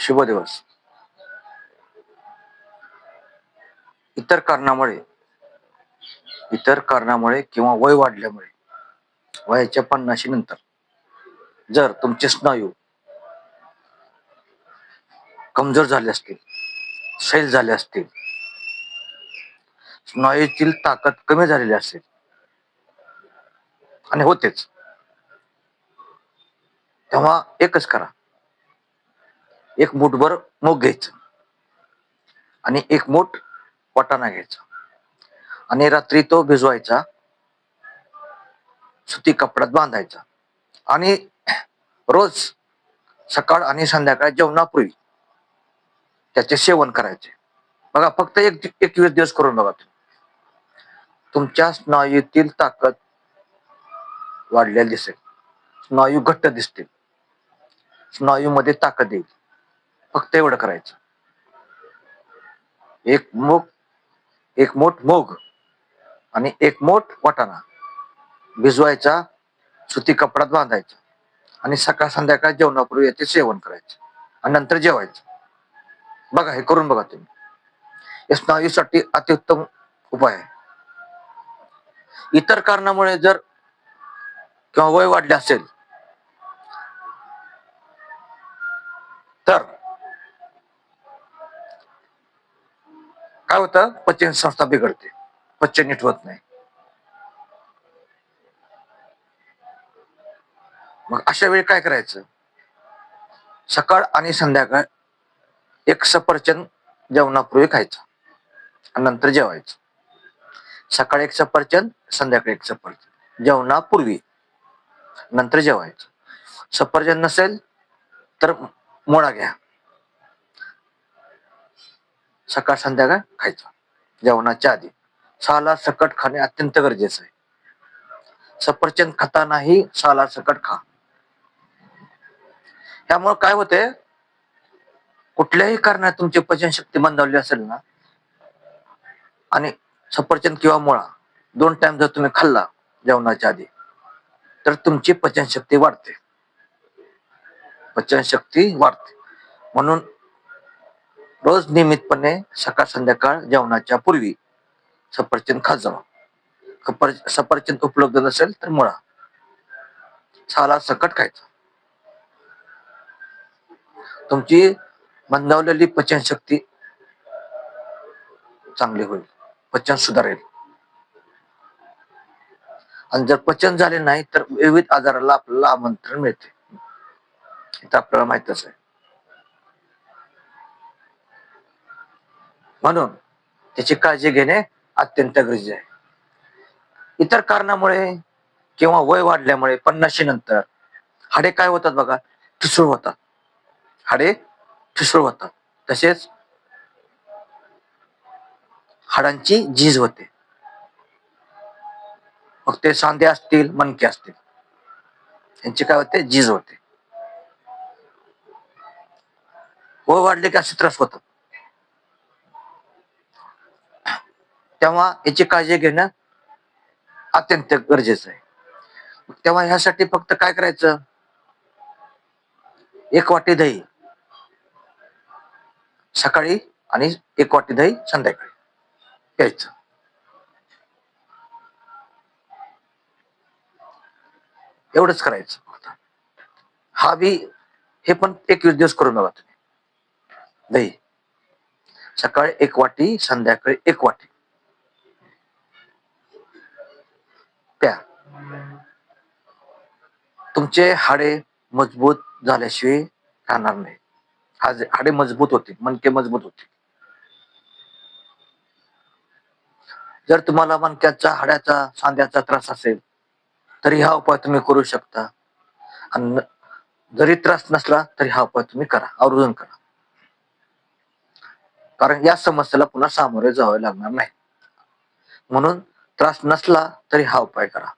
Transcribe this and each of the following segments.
शुभ दिवस इतर कारणामुळे इतर कारणामुळे किंवा वय वाढल्यामुळे वयाच्या पन्नाशी नंतर जर तुमचे स्नायू कमजोर झाले असतील सैल झाले असतील स्नायूतील ताकद कमी झालेली असेल आणि होतेच तेव्हा एकच करा. एक मूठभर मूग घ्यायचं. आणि एक मूठ वाटाणा घ्यायचा. आणि रात्री तो भिजवायचा. सुती कपड्यात बांधायचा. आणि रोज सकाळ आणि संध्याकाळ जेवणापूर्वी त्याचे सेवन करायचे. बघा फक्त एक एकवीस दिवस करून बघा तुमच्या स्नायूतील ताकद वाढलेली दिसेल. स्नायू घट्ट दिसतील. स्नायूमध्ये ताकद येईल. फक्त एवढं करायचं. एक मूग एक मोठ मोग आणि एक मोठ वाटाणा भिजवायचा सुती कपड्यात बांधायचा आणि सकाळ संध्याकाळ जेवणापूर्वी याचे सेवन करायचं आणि नंतर जेवायचं. बघा हे करून बघा तुम्ही. हे स्नायूसाठी अतिउत्तम उपाय आहे. इतर कारणामुळे जर किंवा वय वाढले असेल तर काय होतं? पचन संस्था बिघडते. पचन नीट होत नाही. मग अशा वेळी काय करायचं? सकाळ आणि संध्याकाळ एक सफरचंद जेवणापूर्वी खायचं आणि नंतर जेवायचं. सकाळी एक सफरचंद संध्याकाळी एक सफरचंद. जेवणापूर्वी नंतर जेवायचं. सफरचंद नसेल तर मोळा घ्या. सकाळ संध्याकाळ खायचा. जेवणाच्या आधी. साला सकट खाणे अत्यंत गरजेचं आहे. सफरचंद खातानाही साला सकट खा. त्यामुळे काय होते? कुठल्याही कारणात तुमची पचनशक्ती मंदावली असेल ना आणि सफरचंद किंवा मुळा दोन टाइम जर तुम्ही खाल्ला जेवणाच्या आधी तर तुमची पचनशक्ती वाढते. पचनशक्ती वाढते. म्हणून रोज नियमितपणे सकाळ संध्याकाळ जेवणाच्या पूर्वी सफरचंद खात जावा सफर सफरचंद उपलब्ध नसेल तर मुळा. साला सकट खायचा. तुमची मंदावलेली पचनशक्ती चांगली होईल. पचन सुधारेल. आणि जर पचन झाले नाही तर विविध आजाराला आपल्याला आमंत्रण मिळते. हे तर आपल्याला माहितच आहे. म्हणून त्याची काळजी घेणे अत्यंत गरजेचे आहे. इतर कारणामुळे किंवा वय वाढल्यामुळे पन्नाशी नंतर हाडे काय होतात बघा? ठिसूळ होतात. हाडे ठिसूळ होतात. तसेच हाडांची झीज होते. मग ते सांधे असतील मणके असतील यांची काय होते? झीज होते. वय वाढले की असे त्रास होतात. तेव्हा याची काळजी घेणं अत्यंत गरजेचं आहे. तेव्हा ह्यासाठी फक्त काय करायचं? एक वाटी दही. सकाळी आणि एक वाटी दही संध्याकाळी. प्यायचं एवढंच करायचं फक्त. हा बी हे पण एकवीस दिवस करून बघा तुम्ही. दही. सकाळी एक वाटी संध्याकाळी एक वाटी. प्या तुमचे हाडे मजबूत झाल्याशिवाय राहणार नाही. हाज- हाडे मजबूत होतील मणके मजबूत होतील. जर तुम्हाला मणक्याचा हाड्याचा सांध्याचा त्रास असेल तरी हा उपाय तुम्ही करू शकता. आणि जरी त्रास नसला तरी हा उपाय तुम्ही करा आवर्जून करा. कारण या समस्येला पुन्हा सामोरे जावे लागणार नाही. म्हणून त्रास नसला तरी हा उपाय करा.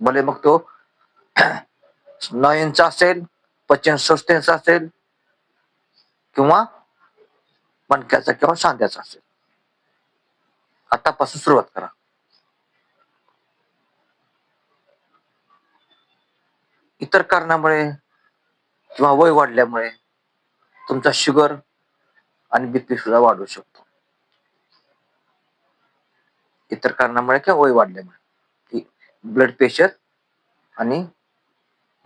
भले मग तो स्नायूंचा असेल पचन संस्थेचा असेल किंवा मणक्याचा किंवा सांध्याचा असेल. आतापासून सुरुवात करा. इतर कारणामुळे किंवा वय वाढल्यामुळे तुमचा शुगर आणि बीपी सुद्धा वाढू शकतो. इतर कारणामुळे किंवा वय वाढल्यामुळे ब्लड प्रेशर आणि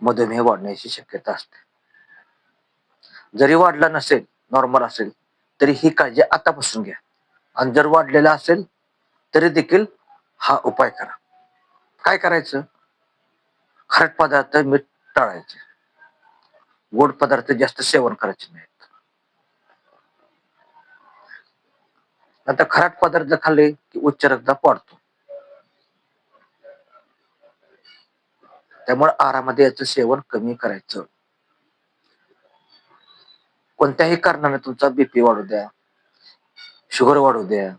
मधुमेह वाढण्याची शक्यता असते. जरी वाढला नसेल नॉर्मल असेल तरी ही काळजी आतापासून घ्या. आणि जर वाढलेला असेल तरी देखील हा उपाय करा. काय करायचं? खारट पदार्थ मीठ टाळायचे. गोड पदार्थ जास्त सेवन करायचे नाही. आता खराट पदार्थ खाल्ले की उच्च रक्तदाब वाढतो. त्यामुळे आहारामध्ये याचं सेवन कमी करायचं. कोणत्याही कारणाने तुमचा बीपी वाढू द्या शुगर वाढू द्या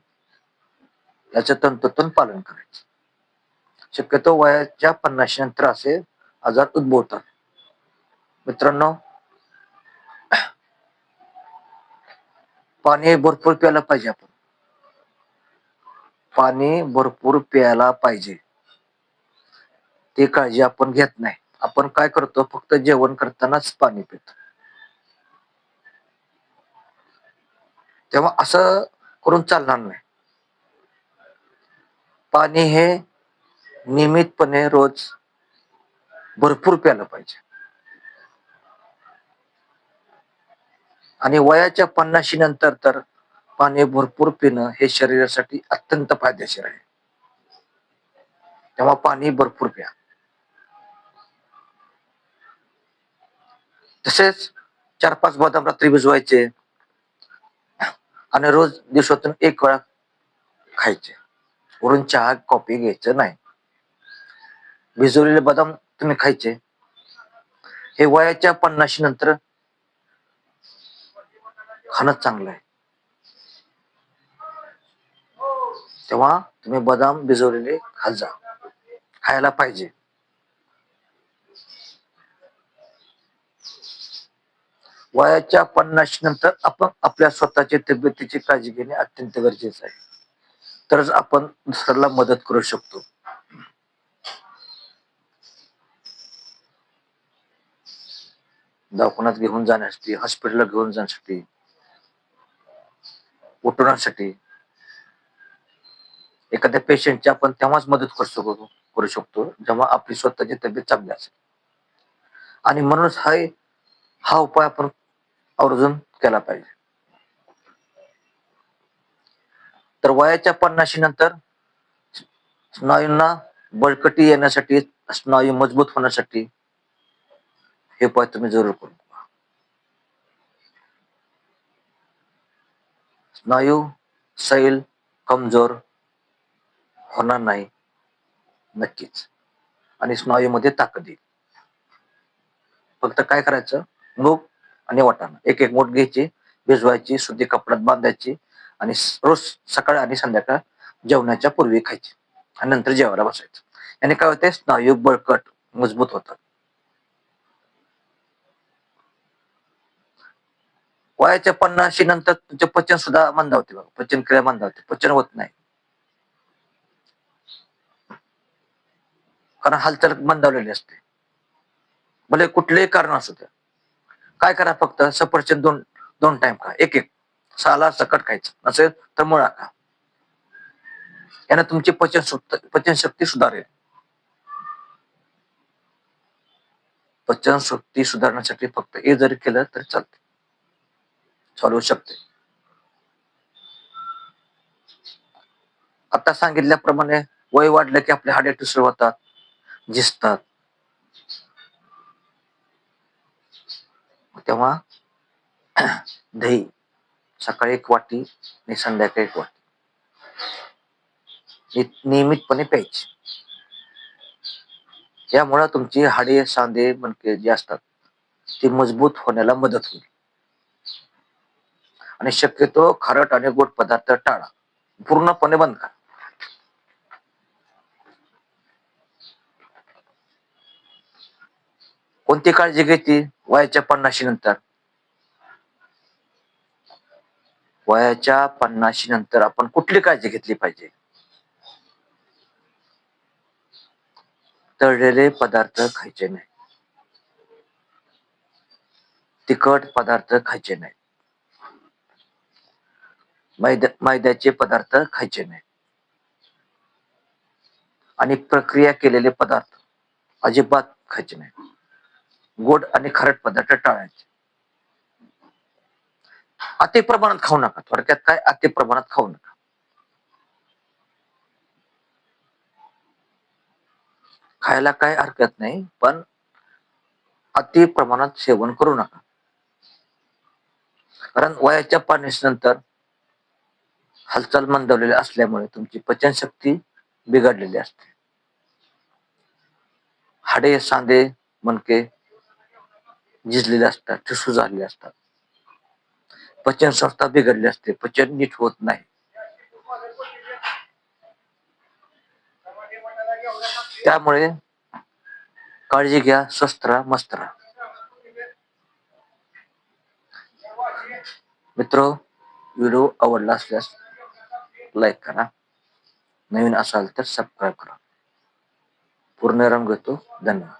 याचं तंतोतंत पालन करायचं. शक्यतो वयाच्या पन्नाशी नंतर असे आजार उद्भवतात. मित्रांनो पाणी भरपूर प्यायला पाहिजे आपण. पाणी भरपूर प्यायला पाहिजे. ती काळजी आपण घेत नाही. आपण काय करतो? फक्त जेवण करतानाच पाणी पितो. तेव्हा असं करून चालणार नाही. पाणी हे नियमितपणे रोज भरपूर प्यायला पाहिजे. आणि वयाच्या पन्नाशी नंतर तर पाणी भरपूर पिणं हे शरीरासाठी अत्यंत फायदेशीर आहे. तेव्हा पाणी भरपूर प्या. तसेच चार पाच बदाम रात्री भिजवायचे आणि रोज दिवसातून एक वेळा खायचे. वरून चहा कॉफी घ्यायचं नाही. भिजवलेले बदाम तुम्ही खायचे. हे वयाच्या पन्नाशी नंतर खाणं चांगलं आहे. तेव्हा तुम्ही बदाम भिजवलेले खात जा. खायला पाहिजे. वयाच्या पन्नास नंतर आपण आपल्या स्वतःच्या तब्येतीची काळजी घेणे अत्यंत गरजेचं आहे. तरच आपण दुसऱ्याला मदत करू शकतो. दवाखान्यात घेऊन जाण्यासाठी हॉस्पिटलला घेऊन जाण्यासाठी उठवण्यासाठी एखाद्या पेशंटची आपण तेव्हाच मदत करू शकतो करू शकतो जेव्हा आपली स्वतःची तब्येत चांगली असेल. आणि म्हणूनच हा हा उपाय आपण आवर्जून केला पाहिजे. तर वयाच्या पन्नाशी नंतर स्नायूंना बळकटी येण्यासाठी स्नायू मजबूत होण्यासाठी हे उपाय तुम्ही जरूर करू स्नायू सैल कमजोर होणार नाही. नक्कीच. आणि स्नायूमध्ये ताकद येईल. फक्त काय करायचं? मूग आणि वाटाणा. एक एक मोठ घ्यायची भिजवायची सुती कपड्यात बांधायची आणि रोज सकाळ आणि संध्याकाळ जेवणाच्या पूर्वी खायची आणि नंतर जेवायला बसायचं. याने काय होते स्नायू बळकट मजबूत होतात. वयाच्या पन्नाशी नंतर तुमचे पचन सुद्धा मंदावते बघा. पचन क्रिया मंदावते पचन होत नाही. कारण हालचाल मंदावलेली असते. भले कुठलेही कारण असत काय करा फक्त सफरचंद दोन दोन टाइम खा. एक एक. साला सकट खायचं. असेल तर मुळा खा. यानं तुमची पचन पचनशक्ती सुधारेल. पचनशक्ती सुधारण्यासाठी फक्त हे जरी केलं तर चालते. चालू शकते. आता सांगितल्याप्रमाणे वय वाढलं की आपले हाडे ठिसूळ होतात. दिसतात. तेव्हा दही सकाळी एक वाटी आणि संध्याकाळी एक वाटी. नियमितपणे प्यायची. यामुळे तुमची हाडे सांधे मनके जे असतात ती मजबूत होण्याला मदत होईल. आणि शक्यतो खारट आणि गोड पदार्थ टाळा. पूर्णपणे बंद करा. कोणती काळजी घेतील वयाच्या पन्नाशी नंतर. वयाच्या पन्नाशी नंतर आपण कुठली काळजी घेतली पाहिजे? तळलेले पदार्थ खायचे नाही. तिखट पदार्थ खायचे नाही. मैद्या मैद्याचे पदार्थ खायचे नाही. आणि प्रक्रिया केलेले पदार्थ अजिबात खायचे नाही. गोड आणि खारट पदार्थ टाळायचे. अति प्रमाणात खाऊ नका. थोडक्यात काय? अति प्रमाणात खाऊ नका. खायला काय हरकत नाही पण अति प्रमाणात सेवन करू नका. कारण वयाच्या पाण्यास नंतर हालचाल मंदवलेली असल्यामुळे तुमची पचनशक्ती बिघडलेली असते. हाडे सांधे मणके झिजलेले असतात ठिसूळ झालेले असतात. पचन संस्था बिघडली असते, पचन नीट होत नाही. त्यामुळे काळजी घ्या स्वस्थ राहा, मस्त राहा. मित्र, व्हिडिओ आवडला असल्यास लाईक करा. नवीन असाल तर सबस्क्राईब करा. पूर्ण रंग धन्यवाद.